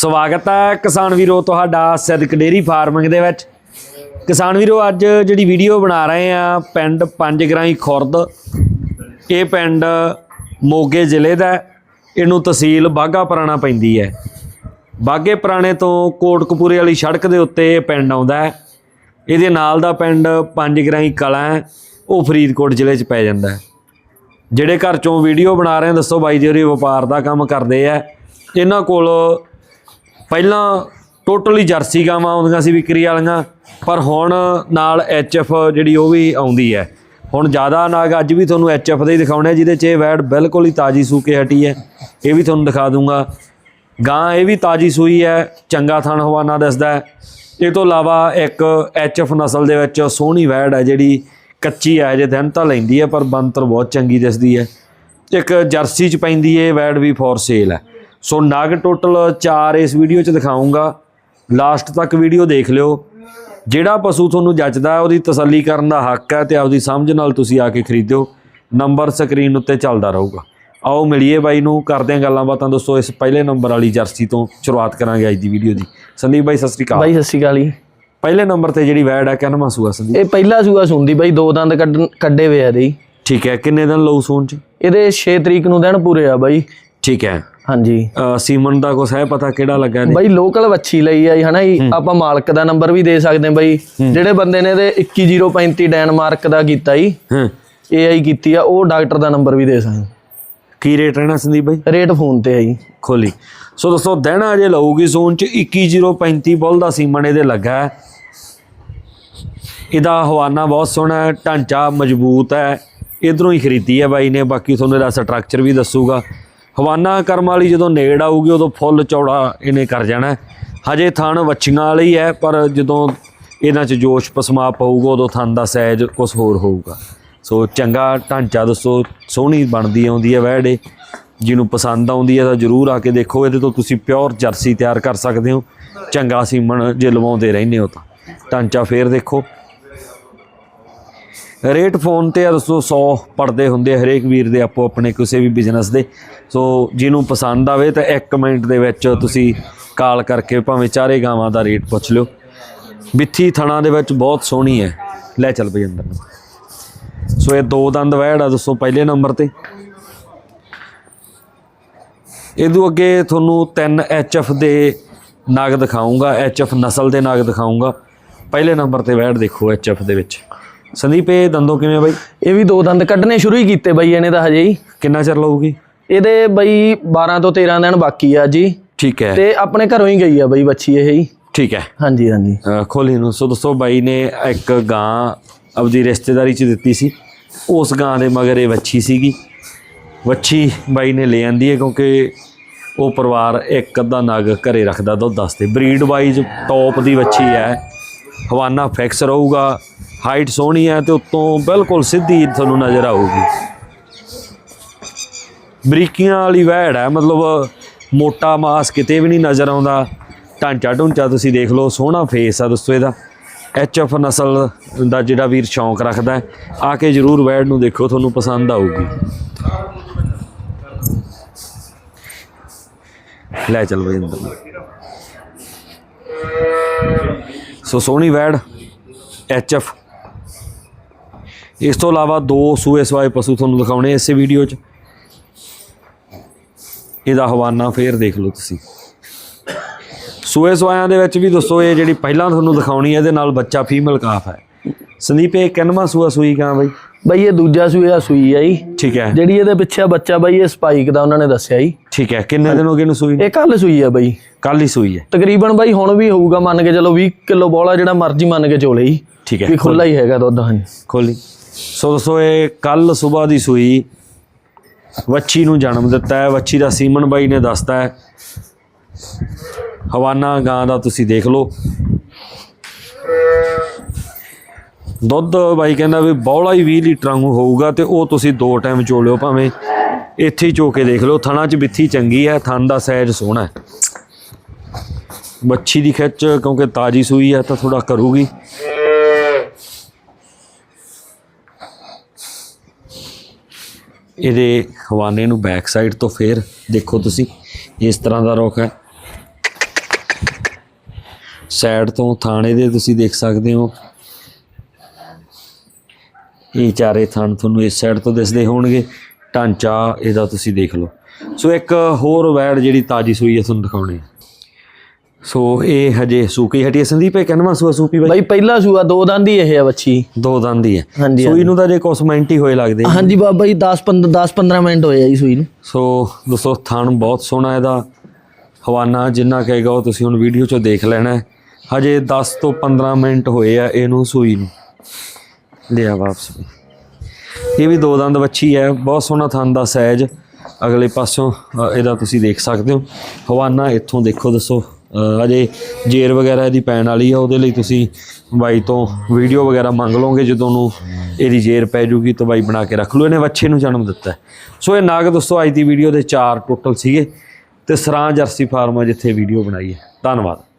ਸਵਾਗਤ ਹੈ ਕਿਸਾਨ ਵੀਰੋ ਤੁਹਾਡਾ ਸਿੱਧਕ ਡੇਰੀ ਫਾਰਮਿੰਗ ਦੇ ਵਿੱਚ। ਕਿਸਾਨ ਵੀਰੋ, ਅੱਜ ਜਿਹੜੀ ਵੀਡੀਓ ਬਣਾ ਰਹੇ ਆ ਪਿੰਡ ਪੰਜ ਗਰਾਈ ਖੁਰਦ, ਇਹ ਪਿੰਡ ਮੋਗੇ ਜ਼ਿਲ੍ਹੇ ਦਾ ਇਹਨੂੰ ਤਹਿਸੀਲ ਬਾਗਾ ਪੁਰਾਣਾ ਪੈਂਦੀ ਹੈ। ਬਾਗੇ ਪੁਰਾਣੇ ਤੋਂ ਕੋਟਕਪੂਰੇ ਵਾਲੀ ਸੜਕ ਦੇ ਉੱਤੇ ਇਹ ਪਿੰਡ ਆਉਂਦਾ ਹੈ। ਇਹਦੇ ਨਾਲ ਦਾ ਪਿੰਡ ਪੰਜਗਰਾਈ ਕਲਾਂ ਹੈ। ਉਹ ਫਰੀਦਕੋਟ ਜ਼ਿਲ੍ਹੇ 'ਚ ਪੈ ਜਾਂਦਾ ਹੈ। ਜਿਹੜੇ ਘਰ ਚੋਂ ਵੀਡੀਓ ਬਣਾ ਰਹੇ ਆ ਦੱਸੋ ਬਾਈ ਜੀ ਹੋਰੀ ਵਪਾਰ ਦਾ ਕੰਮ ਕਰਦੇ ਆ। ਇਹਨਾਂ ਕੋਲ ਪਹਿਲਾਂ ਟੋਟਲੀ ਜਰਸੀ ਗਾਵਾਂ ਆਉਂਦੀਆਂ ਸੀ ਵਿਕਰੀ ਵਾਲੀਆਂ ਪਰ ਹੁਣ ਨਾਲ ਐਚਐਫ ਜਿਹੜੀ ਉਹ ਵੀ ਆਉਂਦੀ ਹੈ। ਹੁਣ ਜ਼ਿਆਦਾ ਨਾਗ ਅੱਜ ਵੀ ਤੁਹਾਨੂੰ ਐਚਐਫ ਦੇ ਹੀ ਦਿਖਾਉਣੇ ਆ, ਜਿਹਦੇ 'ਚ ਇਹ ਵੈੜ ਬਿਲਕੁਲ ਹੀ ਤਾਜੀ ਸੂ ਕੇ ਹਟੀ ਹੈ। ਇਹ ਵੀ ਤੁਹਾਨੂੰ ਦਿਖਾ ਦੂੰਗਾ। ਗਾਂ ਇਹ ਵੀ ਤਾਜੀ ਸੂਈ ਹੈ ਚੰਗਾ ਥਣ ਹਵਾਨਾ ਦੱਸਦਾ ਹੈ। ਇਹ ਤੋਂ ਇਲਾਵਾ ਇੱਕ ਐਚਐਫ ਨਸਲ ਦੇ ਵਿੱਚ ਸੋਹਣੀ ਵੈੜ ਹੈ ਜਿਹੜੀ ਕੱਚੀ ਹੈ ਜੇ ਦਿਨ ਤਾਂ ਲੈਂਦੀ ਹੈ ਪਰ ਬੰਤਰ ਬਹੁਤ ਚੰਗੀ ਦਿਸਦੀ ਹੈ। ਇੱਕ ਜਰਸੀ ਚ ਪੈਂਦੀ ਹੈ ਵੈਡ ਵੀ ਫੋਰ ਸੇਲ ਹੈ। ਸੋ ਨਗ ਟੋਟਲ 4 ਇਸ ਵੀਡੀਓ ਚ ਦਿਖਾਉਂਗਾ। ਲਾਸਟ ਤੱਕ ਵੀਡੀਓ ਦੇਖ ਲਿਓ। ਜਿਹੜਾ ਪਸ਼ੂ ਤੁਹਾਨੂੰ ਜੱਜਦਾ ਉਹਦੀ ਤਸੱਲੀ ਕਰਨ ਦਾ ਹੱਕ ਹੈ ਤੇ ਆਪਦੀ ਸਮਝ ਨਾਲ ਤੁਸੀਂ ਆ ਕੇ ਖਰੀਦਿਓ। ਨੰਬਰ ਸਕਰੀਨ ਉੱਤੇ ਚੱਲਦਾ ਰਹੂਗਾ। ਆਓ ਮਿਲੀਏ ਬਾਈ ਨੂੰ ਕਰਦੇ ਹਾਂ ਗੱਲਾਂ ਬਾਤਾਂ। ਦੋਸਤੋ ਇਸ ਪਹਿਲੇ ਨੰਬਰ ਵਾਲੀ ਜਰਸੀ ਤੋਂ ਸ਼ੁਰੂਆਤ ਕਰਾਂਗੇ ਅੱਜ ਦੀ ਵੀਡੀਓ ਦੀ। ਸੰਦੀਪ ਬਾਈ ਸਤਿ ਸ੍ਰੀ ਅਕਾਲ। ਬਾਈ ਸਤਿ ਸ਼੍ਰੀ ਅਕਾਲ ਜੀ। ਪਹਿਲੇ ਨੰਬਰ ਤੇ ਜਿਹੜੀ ਵੈਡ ਹੈ ਕਿੰਨਾ ਸੂਆ ਸੰਦੀਪ? ਇਹ ਪਹਿਲਾ ਸੂਆ ਸੁੰਦੀ ਬਾਈ ਦੋ ਦੰਦ ਕੱਢ- ਕੱਢੇ ਹੋਏ ਆ ਜੀ। ਠੀਕ ਹੈ ਕਿੰਨੇ ਦਿਨ ਲਊ ਸੂਣ ਚ? ਇਹਦੇ 6 ਤਰੀਕ ਨੂੰ ਦਿਨ ਪੂਰੇ ਆ ਬਾਈ। ਠੀਕ ਹੈ। ਹਾਂਜੀ। ਅ, ਸੀਮਨ ਦਾ ਕੁਛ ਹੈ ਪਤਾ ਕਿਹੜਾ ਲੱਗਾ ਇਹਦੇ? ਬਾਈ ਲੋਕਲ ਵੱਛੀ ਲਈ ਆ ਜੀ ਹਨਾ ਜੀ? ਆਪਾਂ ਮਾਲਕ ਦਾ ਨੰਬਰ ਵੀ ਦੇ ਸਕਦੇ ਹਾਂ ਬਾਈ। ਜਿਹੜੇ ਬੰਦੇ ਨੇ ਇਹਦੇ 21035 ਡੈਨਮਾਰਕ ਦਾ ਕੀਤਾ ਜੀ ਹਾਂ। ਏਆਈ ਕੀਤੀ ਆ ਉਹ ਡਾਕਟਰ ਦਾ ਨੰਬਰ ਵੀ ਦੇ ਸਕਦੇ ਕੀ ਰੇਟ ਰਹਿਣਾ ਸੰਦੀਪ ਬਾਈ? ਰੇਟ ਫੋਨ ਤੇ ਆ ਜੀ। ਖੋਲੀ। ਸੋ ਦੋਸਤੋ ਦਿਨ ਅਜੇ ਲਊਗੀ ਜ਼ੋਨ ਚ 21035 ਬੁੱਲ ਦਾ ਸੀਮਨ ਇਹਦੇ ਲੱਗਾ ਹੈ। ਇਹਦਾ ਹਵਾਨਾ ਬਹੁਤ ਸੋਹਣਾ ਹੈ ਢਾਂਚਾ ਮਜ਼ਬੂਤ ਹੈ। ਇਧਰੋਂ ਹੀ ਖਰੀਦੀ ਹੈ ਬਾਈ ਨੇ ਬਾਕੀ ਤੁਹਾਨੂੰ ਇਹਦਾ ਸਟਰਕਚਰ ਵੀ ਦੱਸੂਗਾ। ਹਵਾਨਾ ਕਰਮ ਵਾਲੀ ਜਦੋਂ ਨੇੜ ਆਊਗੀ, ਉਦੋਂ ਫੁੱਲ ਚੌੜਾ ਇਹਨੇ ਕਰ ਜਾਣਾ ਹਜੇ ਥਣ ਵੱਛੀਆਂ ਵਾਲੀ ਹੈ, ਪਰ ਜਦੋਂ ਇਹਨਾਂ 'ਚ ਜੋਸ਼ ਪਸਮਾ ਪਊਗਾ, ਉਦੋਂ ਥਣ ਦਾ ਸਾਈਜ਼ ਕੁਝ ਹੋਰ ਹੋਊਗਾ। ਸੋ ਚੰਗਾ ਢਾਂਚਾ ਦੱਸੋ, ਸੋਹਣੀ ਬਣਦੀ ਆਉਂਦੀ ਹੈ ਵੈੜੇ ਜਿਹਨੂੰ ਪਸੰਦ ਆਉਂਦੀ ਹੈ ਤਾਂ ਜਰੂਰ ਆ ਕੇ ਦੇਖੋ, ਇਹਦੇ ਤੋਂ ਤੁਸੀਂ ਪਿਓਰ ਜਰਸੀ ਤਿਆਰ ਕਰ ਸਕਦੇ ਹੋ। ਚੰਗਾ ਸੀਮਨ ਜੇ ਲਵਾਉਂਦੇ ਰਹਿੰਦੇ ਹੋ ਤਾਂ। ਢਾਂਚਾ ਫੇਰ ਦੇਖੋ। ਰੇਟ ਫੋਨ ਤੇ ਆ ਦੱਸੋ 100 ਪੜਦੇ ਹੁੰਦੇ ਹਰੇਕ ਵੀਰ ਦੇ ਆਪੋ ਆਪਣੇ ਕਿਸੇ ਵੀ ਬਿਜ਼ਨਸ ਦੇ। ਸੋ ਜਿਹਨੂੰ ਪਸੰਦ ਆਵੇ ਤਾਂ ਇੱਕ ਮਿੰਟ ਦੇ ਵਿੱਚ ਤੁਸੀਂ ਕਾਲ ਕਰਕੇ ਭਾਵੇਂ ਚਾਰੇ ਗਾਵਾਂ ਦਾ ਰੇਟ ਪੁੱਛ ਲਿਓ। ਬਿੱਥੀ ਥਣਾ ਦੇ ਵਿੱਚ ਬਹੁਤ ਸੋਹਣੀ ਹੈ। ਲੈ ਚੱਲ ਬਈ ਅੰਦਰ ਸੋ ਇਹ ਦੋ ਦੰਦ ਵਹਿੜ ਆ ਦੱਸੋ ਪਹਿਲੇ ਨੰਬਰ ਤੇ। ਇਹਦੂ ਅੱਗੇ ਤੁਹਾਨੂੰ ਤਿੰਨ ਐਚਐਫ ਦੇ ਨਗ ਦਿਖਾਉਂਗਾ ਐਚਐਫ ਨਸਲ ਦੇ ਨਾਗ ਦਿਖਾਉਂਗਾ ਪਹਿਲੇ ਨੰਬਰ ਤੇ ਵੈੜ ਦੇਖੋ ਐਚਐਫ ਦੇ ਵਿੱਚ। ਸੰਦੀਪ ਇਹ ਦੰਦੋਂ ਕਿਵੇਂ ਬਾਈ? ਇਹ ਵੀ ਦੋ ਦੰਦ ਕੱਢਣੇ ਸ਼ੁਰੂ ਹੀ ਕੀਤੇ ਬਾਈ ਇਹਨੇ ਤਾਂ ਹਜੇ ਹੀ। ਕਿੰਨਾ ਚਿਰ ਲਊਗੀ? ਇਹਦੇ ਬਾਈ 12 ਤੋਂ 13 ਦਿਨ ਬਾਕੀ ਆ ਜੀ। ਠੀਕ ਹੈ। ਤੇ ਆਪਣੇ ਘਰੋਂ ਹੀ ਗਈ ਆ ਬਾਈ ਵੱਛੀ ਇਹ ਹੀ। ਠੀਕ ਹੈ। ਹਾਂਜੀ ਹਾਂਜੀ। ਖੋਲੀ ਨੂੰ। ਸੋ ਦੋਸਤੋ ਬਾਈ ਨੇ ਇੱਕ ਗਾਂ ਆਪਦੀ ਰਿਸ਼ਤੇਦਾਰੀ ਚ ਦਿੱਤੀ ਸੀ। ਉਸ ਗਾਂ ਦੇ ਮਗਰ ਇਹ ਵੱਛੀ ਸੀਗੀ। ਵੱਛੀ ਬਾਈ ਨੇ ਲੈ ਆਂਦੀ ਹੈ ਕਿਉਂਕਿ ਉਹ ਪਰਿਵਾਰ ਇੱਕ ਅੱਧਾ ਨਗ ਘਰੇ ਰੱਖਦਾ ਦੁੱਧ ਵਾਸਤੇ। ਬਰੀਡ ਵਾਈਜ਼ ਟੌਪ ਦੀ ਵੱਛੀ ਹੈ। ਹਵਾਨਾ ਫਿਕਸ ਰਹੂਗਾ। ਹਾਈਟ ਸੋਹਣੀ ਹੈ ਤੇ ਉੱਤੋਂ ਬਿਲਕੁਲ ਸਿੱਧੀ ਤੁਹਾਨੂੰ ਨਜ਼ਰ ਆਊਗੀ। ਬਰੀਕੀਆਂ ਵਾਲੀ ਵੈੜ ਹੈ, ਮਤਲਬ ਮੋਟਾ ਮਾਸ ਕਿਤੇ ਵੀ ਨਹੀਂ ਨਜ਼ਰ ਆਉਂਦਾ। ਢਾਂਚਾ ਢੁੰਚਾ ਤੁਸੀਂ ਦੇਖ ਲਓ, ਸੋਹਣਾ ਫੇਸ ਆ ਦੋਸਤੋ ਇਹਦਾ। ਐਫ ਨਸਲ ਦਾ ਜਿਹੜਾ ਵੀਰ ਸ਼ੌਂਕ ਰੱਖਦਾ ਆ ਕੇ ਜਰੂਰ ਵੈਡ ਨੂੰ ਦੇਖੋ ਤੁਹਾਨੂੰ ਪਸੰਦ ਆਊਗੀ। ਲੈ ਚੱਲ ਬਈ ਅੰਦਰ। ਸੋ ਸੋਹਣੀ ਵੈੜ ਐਫ ਇਸ ਤੋਂ ਇਲਾਵਾ ਦੋ ਸੂਏ ਸਵਾਏ ਪਸ਼ੂ ਤੁਹਾਨੂੰ ਦਿਖਾਉਣੇ ਇਸੇ ਵੀਡੀਓ 'ਚ। ਇਹਦਾ ਹਵਾਨਾ ਫੇਰ ਦੇਖ ਲਓ ਤੁਸੀਂ। ਸੂਏ ਸਵਾਇਆਂ ਦੇ ਵਿੱਚ ਵੀ ਦੱਸੋ ਇਹ ਜਿਹੜੀ ਪਹਿਲਾਂ ਤੁਹਾਨੂੰ ਦਿਖਾਉਣੀ ਹੈ ਇਹਦੇ ਨਾਲ ਬੱਚਾ ਫੀਮੇਲ ਕਾਫ ਹੈ। ਸੰਦੀਪ ਇਹ ਕਿੰਨਵਾਂ ਸੂਆ ਸੂਈ ਕਾਂ ਬਈ? ਬਾਈ ਇਹ ਦੂਜਾ ਸੂਆ ਸੂਈ ਆ ਜੀ। ਠੀਕ ਹੈ। ਜਿਹੜੀ ਇਹਦੇ ਪਿੱਛੇ ਬੱਚਾ ਬਾਈ ਇਹ ਸਪਾਈਕ ਦਾ ਉਹਨਾਂ ਨੇ ਦੱਸਿਆ ਜੀ। ਠੀਕ ਹੈ। ਕਿੰਨੇ ਦਿਨ ਹੋ ਗਏ ਨੂੰ ਸੂਈ ਇਹ ਕੱਲ ਸੂਈ ਆ ਬਾਈ। ਕੱਲ ਹੀ ਸੂਈ ਹੈ। ਤਕਰੀਬਨ ਬਾਈ ਹੁਣ ਵੀ ਹੋਊਗਾ ਮੰਨ ਕੇ ਚਲੋ 20 ਕਿਲੋ ਬੋਲਾ ਜਿਹੜਾ ਮਰਜ਼ੀ ਮੰਨ ਕੇ ਚੋਲੇ ਜੀ। ਠੀਕ ਹੈ। ਵੀ ਖੁੱਲਾ ਹੀ ਹੈਗਾ ਦੁੱਧ ਹਾਂਜੀ। ਖੋਲੀ ਸੋ ਦੋਸਤੋ, ਇਹ ਕੱਲ ਸਵੇਰ ਦੀ ਸੂਈ ਵੱਛੀ ਨੂੰ ਜਨਮ ਦਿੱਤਾ ਹੈ। ਵੱਛੀ ਦਾ ਸੀਮਨ ਬਾਈ ਨੇ ਦੱਸਤਾ ਹੈ। ਹਵਾਨਾ ਗਾਂ ਦਾ ਤੁਸੀਂ ਦੇਖ ਲਓ। ਦੁੱਧ ਬਾਈ ਕਹਿੰਦਾ ਵੀ ਬੌਲਾ ਹੀ 20 ਲੀਟਰਾਂ ਨੂੰ ਹੋਊਗਾ ਤੇ ਉਹ ਤੁਸੀਂ ਦੋ ਟਾਈਮ ਚੋ ਲਿਓ ਭਾਵੇਂ ਇੱਥੇ ਹੀ ਚੋ ਕੇ ਦੇਖ ਲਓ। ਥਣਾ 'ਚ ਬਿੱਥੀ ਚੰਗੀ ਹੈ, ਥਣ ਦਾ ਸਾਈਜ਼ ਸੋਹਣਾ ਹੈ। ਬੱਚੀ ਦੀ ਖਿੱਚ ਕਿਉਂਕਿ ਤਾਜੀ ਸੂਈ ਹੈ ਤਾਂ ਥੋੜਾ ਕਰੂਗੀ। ਇਹਦੇ ਹਵਾਨੇ ਨੂੰ ਬੈਕ ਸਾਈਡ ਤੋਂ ਫੇਰ ਦੇਖੋ ਤੁਸੀਂ, ਇਸ ਤਰ੍ਹਾਂ ਦਾ ਰੁੱਖ ਹੈ। ਸਾਈਡ ਤੋਂ ਥਾਣੇ ਦੇ ਤੁਸੀਂ ਦੇਖ ਸਕਦੇ ਹੋ। ਇਹ ਚਾਰੇ ਥਣ ਤੁਹਾਨੂੰ ਇਸ ਸਾਈਡ ਤੋਂ ਦਿਸਦੇ ਹੋਣਗੇ। ਢਾਂਚਾ ਇਹਦਾ ਤੁਸੀਂ ਦੇਖ ਲਓ। ਸੋ ਇੱਕ ਹੋਰ ਵੈੜ ਜਿਹੜੀ ਤਾਜੀ ਸੂਈ ਹੈ, ਤੁਹਾਨੂੰ ਦਿਖਾਉਣੀ ਹੈ ਸੋ ਇਹ ਹਜੇ ਸੂਕੀ ਹਟੀ ਹੈ। ਸੰਦੀਪ ਇਹ ਕਿੰਨਵਾਂ ਸੂਆ ਸੂਪੀ ਬਾਈ? ਬਾਈ ਪਹਿਲਾ ਸੂਆ ਦੋ ਦੰਦ ਹੀ ਇਹ ਆ ਬੱਚੀ ਦੋ ਦੰਦ ਦੀ ਹੈ। ਹਾਂਜੀ ਸੂਈ ਨੂੰ ਤਾਂ ਜੇ ਮਿੰਟ ਹੀ ਹੋਏ ਲੱਗਦੇ। ਹਾਂਜੀ ਬਾਬਾ ਜੀ 10 15 10 15 ਮਿੰਟ ਹੋਏ ਆ ਜੀ ਸੂਈ ਨੂੰ। ਸੋ ਦੋਸਤੋ ਥਣ ਬਹੁਤ ਸੋਹਣਾ ਇਹਦਾ। ਹਵਾਨਾ ਜਿੰਨਾ ਕਹੇਗਾ ਉਹ ਤੁਸੀਂ ਹੁਣ ਵੀਡੀਓ 'ਚੋਂ ਦੇਖ ਲੈਣਾ ਹੈ। ਹਜੇ 10 ਤੋਂ 15 ਮਿੰਟ ਹੋਏ ਆ ਇਹਨੂੰ ਸੂਈ ਨੂੰ। ਲਿਆ ਵਾਪਸ। ਇਹ ਵੀ ਦੋ ਦੰਦ ਵੱਛੀ ਹੈ। ਬਹੁਤ ਸੋਹਣਾ ਥਣ ਦਾ ਸਾਈਜ਼ ਅਗਲੇ ਪਾਸੋਂ ਅ, ਇਹਦਾ ਤੁਸੀਂ ਦੇਖ ਸਕਦੇ ਹੋ। ਹਵਾਨਾ ਇੱਥੋਂ ਦੇਖੋ ਦੱਸੋ। ਅਜੇ ਜੇਰ ਵਗੈਰਾ ਇਹਦੀ ਪੈਣ ਵਾਲੀ ਆ, ਉਹਦੇ ਲਈ ਤੁਸੀਂ ਬਾਈ ਤੋਂ ਵੀਡੀਓ ਵਗੈਰਾ ਮੰਗ ਲਓਗੇ, ਜਦੋਂ ਨੂੰ ਇਹਦੀ ਜੇਰ ਪੈ ਜੂਗੀ ਤਾਂ ਬਾਈ ਬਣਾ ਕੇ ਰੱਖ ਲਓ। ਇਹਨੇ ਵੱਛੇ ਨੂੰ ਜਨਮ ਦਿੱਤਾ। ਸੋ ਇਹ ਨਾਗ ਦੋਸਤੋ, ਅੱਜ ਦੀ ਵੀਡੀਓ ਦੇ ਚਾਰ ਟੋਟਲ ਸੀਗੇ ਤੇ ਸਰਾਂ ਜਰਸੀ ਫਾਰਮ ਜਿੱਥੇ ਵੀਡੀਓ ਬਣਾਈ ਹੈ। ਧੰਨਵਾਦ।